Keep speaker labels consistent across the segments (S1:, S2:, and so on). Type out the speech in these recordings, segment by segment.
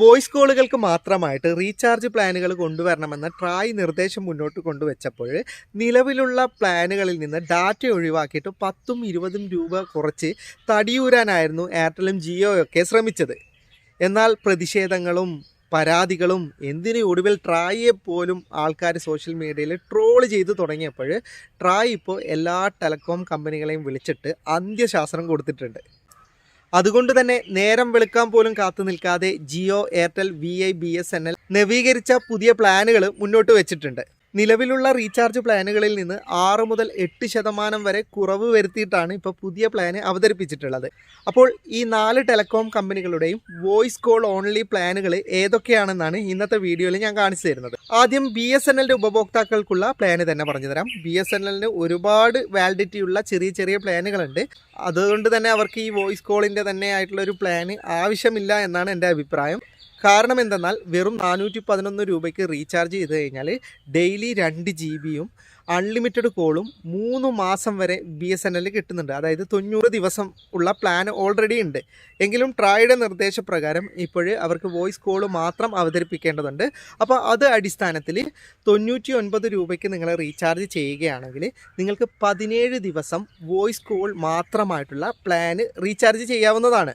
S1: Voice കോളുകൾക്ക് മാത്രമായിട്ട് recharge പ്ലാനുകൾ കൊണ്ടുവരണമെന്ന TRAI നിർദ്ദേശം മുന്നോട്ട് കൊണ്ടുവച്ചപ്പോൾ നിലവിലുള്ള പ്ലാനുകളിൽ നിന്ന് ഡാറ്റ ഒഴിവാക്കിയിട്ട് പത്തും ഇരുപതും രൂപ കുറച്ച് തടിയൂരാനായിരുന്നു എയർടെലും ജിയോയൊക്കെ ശ്രമിച്ചത്. എന്നാൽ പ്രതിഷേധങ്ങളും പരാതികളും എന്തിനു ഒടുവിൽ ട്രായിയെ പോലും ആൾക്കാർ സോഷ്യൽ മീഡിയയിൽ ട്രോൾ ചെയ്തു തുടങ്ങിയപ്പോൾ ട്രായ് ഇപ്പോൾ എല്ലാ ടെലികോം കമ്പനികളെയും വിളിച്ചിട്ട് അന്ത്യശാസനം കൊടുത്തിട്ടുണ്ട്. അതുകൊണ്ട് തന്നെ നേരം വെളുക്കാൻ പോലും കാത്തു നിൽക്കാതെ Jio Airtel V I B S N L നവീകരിച്ച പുതിയ പ്ലാനുകൾ മുന്നോട്ട് വെച്ചിട്ടുണ്ട്. നിലവിലുള്ള റീചാർജ് പ്ലാനുകളിൽ നിന്ന് ആറ് മുതൽ എട്ട് ശതമാനം വരെ കുറവ് വരുത്തിയിട്ടാണ് ഇപ്പോൾ പുതിയ പ്ലാന് അവതരിപ്പിച്ചിട്ടുള്ളത്. അപ്പോൾ ഈ നാല് ടെലികോം കമ്പനികളുടെയും വോയിസ് കോൾ ഓൺലി പ്ലാനുകൾ ഏതൊക്കെയാണെന്നാണ് ഇന്നത്തെ വീഡിയോയിൽ ഞാൻ കാണിച്ചു തരുന്നത്. ആദ്യം ബി എസ് എൻ എല്ലിന്റെ ഉപഭോക്താക്കൾക്കുള്ള പ്ലാന് തന്നെ പറഞ്ഞു തരാം. ബി എസ് എൻ എല്ലിന് ഒരുപാട് വാലിഡിറ്റി ഉള്ള ചെറിയ ചെറിയ പ്ലാനുകളുണ്ട്. അതുകൊണ്ട് തന്നെ അവർക്ക് ഈ വോയിസ് കോളിന്റെ തന്നെ ആയിട്ടുള്ള ഒരു പ്ലാന് ആവശ്യമില്ല എന്നാണ് എന്റെ അഭിപ്രായം. കാരണം എന്തെന്നാൽ വെറും നാനൂറ്റി പതിനൊന്ന് രൂപയ്ക്ക് റീചാർജ് ചെയ്ത് കഴിഞ്ഞാൽ ഡെയിലി രണ്ട് ജി ബിയും അൺലിമിറ്റഡ് കോളും മൂന്ന് മാസം വരെ ബി എസ് എൻ എൽ കിട്ടുന്നുണ്ട്. അതായത് തൊണ്ണൂറ് ദിവസം ഉള്ള പ്ലാൻ ഓൾറെഡി ഉണ്ട്. എങ്കിലും ട്രായുടെ നിർദ്ദേശപ്രകാരം ഇപ്പോൾ അവർക്ക് വോയിസ് കോൾ മാത്രം അവതരിപ്പിക്കേണ്ടതുണ്ട്. അപ്പോൾ അത് അടിസ്ഥാനത്തിൽ തൊണ്ണൂറ്റി ഒൻപത് രൂപയ്ക്ക് നിങ്ങൾ റീചാർജ് ചെയ്യുകയാണെങ്കിൽ നിങ്ങൾക്ക് പതിനേഴ് ദിവസം വോയിസ് കോൾ മാത്രമായിട്ടുള്ള പ്ലാന് റീചാർജ് ചെയ്യാവുന്നതാണ്.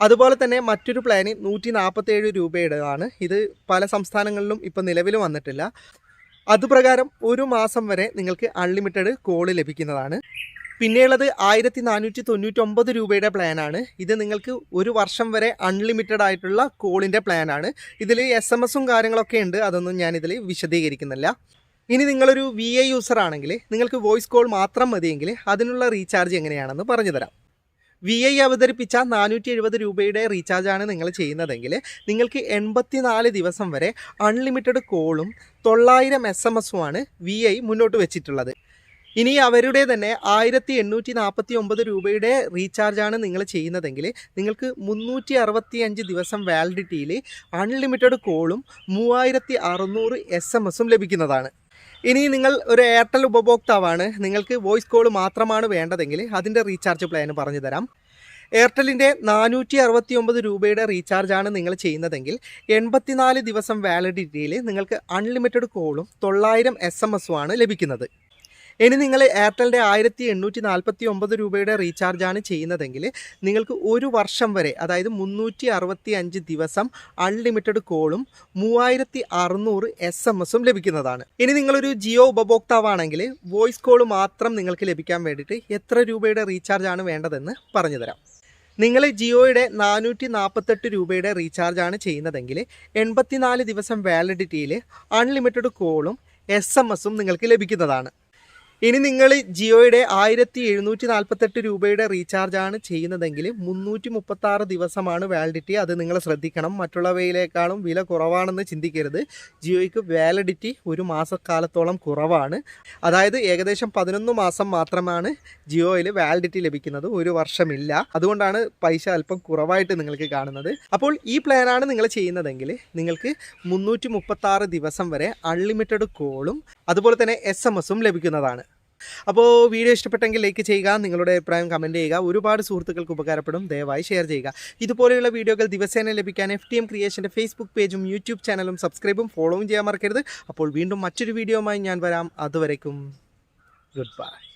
S1: അതുപോലെ തന്നെ മറ്റൊരു പ്ലാന് നൂറ്റി നാൽപ്പത്തേഴ് രൂപയുടേതാണ്. ഇത് പല സംസ്ഥാനങ്ങളിലും ഇപ്പോൾ നിലവിൽ വന്നിട്ടില്ല. അതുപ്രകാരം ഒരു മാസം വരെ നിങ്ങൾക്ക് അൺലിമിറ്റഡ് കോൾ ലഭിക്കുന്നതാണ്. പിന്നെയുള്ളത് ആയിരത്തി നാനൂറ്റി തൊണ്ണൂറ്റൊമ്പത് രൂപയുടെ പ്ലാനാണ് ഇത് നിങ്ങൾക്ക് ഒരു വർഷം വരെ അൺലിമിറ്റഡ് ആയിട്ടുള്ള കോളിന്റെ പ്ലാനാണ് ഇതിൽ എസ് എം എസും കാര്യങ്ങളൊക്കെ ഉണ്ട്. അതൊന്നും ഞാനിതിൽ വിശദീകരിക്കുന്നില്ല. ഇനി നിങ്ങളൊരു വി ഐ യൂസർ ആണെങ്കിൽ നിങ്ങൾക്ക് വോയിസ് കോൾ മാത്രം മതിയെങ്കിൽ അതിനുള്ള റീചാർജ് എങ്ങനെയാണെന്ന് പറഞ്ഞു തരാം വി ഐ അവതരിപ്പിച്ച നാനൂറ്റി എഴുപത് രൂപയുടെ റീചാർജാണ് നിങ്ങൾ ചെയ്യുന്നതെങ്കിൽ നിങ്ങൾക്ക് എൺപത്തിനാല് ദിവസം വരെ അൺലിമിറ്റഡ് കോളും തൊള്ളായിരം എസ് എം എസുമാണ് വി ഐ മുന്നോട്ട് വെച്ചിട്ടുള്ളത്. ഇനി അവരുടെ തന്നെ ആയിരത്തി എണ്ണൂറ്റി നാൽപ്പത്തി ഒമ്പത് രൂപയുടെ റീചാർജാണ് നിങ്ങൾ ചെയ്യുന്നതെങ്കിൽ നിങ്ങൾക്ക് മുന്നൂറ്റി അറുപത്തി അഞ്ച് ദിവസം വാലിഡിറ്റിയിൽ അൺലിമിറ്റഡ് കോളും മൂവായിരത്തി അറുന്നൂറ് എസ് എം എസും ലഭിക്കുന്നതാണ്. ഇനി നിങ്ങൾ ഒരു എയർടെൽ ഉപഭോക്താവാണ്. നിങ്ങൾക്ക് വോയിസ് കോൾ മാത്രമാണ് വേണ്ടതെങ്കിൽ അതിന്റെ റീചാർജ് പ്ലാൻ പറഞ്ഞു തരാം. എയർടെലിന്റെ നാനൂറ്റി അറുപത്തി ഒമ്പത് രൂപയുടെ റീചാർജാണ് നിങ്ങൾ ചെയ്യുന്നതെങ്കിൽ എൺപത്തിനാല് ദിവസം വാലിഡിറ്റിയിൽ നിങ്ങൾക്ക് അൺലിമിറ്റഡ് കോളും തൊള്ളായിരം എസ് എം എസും ആണ് ലഭിക്കുന്നത്. ഇനി നിങ്ങൾ എയർടെലിന്റെ ആയിരത്തി എണ്ണൂറ്റി നാൽപ്പത്തി ഒമ്പത് രൂപയുടെ റീചാർജാണ് ചെയ്യുന്നതെങ്കിൽ നിങ്ങൾക്ക് ഒരു വർഷം വരെ അതായത് മുന്നൂറ്റി അറുപത്തി അഞ്ച് ദിവസം അൺലിമിറ്റഡ് കോളും മൂവായിരത്തി അറുന്നൂറ് എസ് എം എസും ലഭിക്കുന്നതാണ്. ഇനി നിങ്ങളൊരു ജിയോ ഉപഭോക്താവാണെങ്കിൽ വോയിസ് കോൾ മാത്രം നിങ്ങൾക്ക് ലഭിക്കാൻ വേണ്ടിയിട്ട് എത്ര രൂപയുടെ റീചാർജാണ് വേണ്ടതെന്ന് പറഞ്ഞുതരാം. നിങ്ങൾ ജിയോയുടെ നാനൂറ്റി നാൽപ്പത്തെട്ട് രൂപയുടെ റീചാർജാണ് ചെയ്യുന്നതെങ്കിൽ എൺപത്തിനാല് ദിവസം വാലിഡിറ്റിയിൽ അൺലിമിറ്റഡ് കോളും എസ് എം എസും നിങ്ങൾക്ക് ലഭിക്കുന്നതാണ്. ഇനി നിങ്ങൾ ജിയോയുടെ ആയിരത്തി എഴുന്നൂറ്റി നാൽപ്പത്തെട്ട് രൂപയുടെ റീചാർജാണ് ചെയ്യുന്നതെങ്കിൽ മുന്നൂറ്റി മുപ്പത്തി ആറ് ദിവസമാണ് വാലിഡിറ്റി. അത് നിങ്ങൾ ശ്രദ്ധിക്കണം. മറ്റുള്ളവയിലേക്കാളും വില കുറവാണെന്ന് ചിന്തിക്കരുത്. ജിയോയ്ക്ക് വാലിഡിറ്റി ഒരു മാസക്കാലത്തോളം കുറവാണ്. അതായത് ഏകദേശം പതിനൊന്ന് മാസം മാത്രമാണ് ജിയോയിൽ വാലിഡിറ്റി ലഭിക്കുന്നത്. ഒരു വർഷമില്ല. അതുകൊണ്ടാണ് പൈസ അല്പം കുറവായിട്ട് നിങ്ങൾക്ക് കാണുന്നത്. അപ്പോൾ ഈ പ്ലാനാണ് നിങ്ങൾ ചെയ്യുന്നതെങ്കിൽ നിങ്ങൾക്ക് മുന്നൂറ്റി ദിവസം വരെ അൺലിമിറ്റഡ് കോളും അതുപോലെ തന്നെ എസും ലഭിക്കുന്നതാണ്. അപ്പോൾ വീഡിയോ ഇഷ്ടപ്പെട്ടെങ്കിൽ ലൈക്ക് ചെയ്യുക നിങ്ങളുടെ അഭിപ്രായം കമന്റ് ചെയ്യുക. ഒരുപാട് സുഹൃത്തുക്കൾക്ക് ഉപകാരപ്പെടും. ദയവായി ഷെയർ ചെയ്യുക. ഇതുപോലെയുള്ള വീഡിയോകൾ ദിവസേന ലഭിക്കാൻ എഫ് ടി എം ക്രിയേഷന്റെ ഫേസ്ബുക്ക് പേജും യൂട്യൂബ് ചാനലും സബ്സ്ക്രൈബും ഫോളോവും ചെയ്യാൻ മറക്കരുത്. അപ്പോൾ വീണ്ടും മറ്റൊരു വീഡിയോയുമായി ഞാൻ വരാം. അതുവരയ്ക്കും ഗുഡ് ബൈ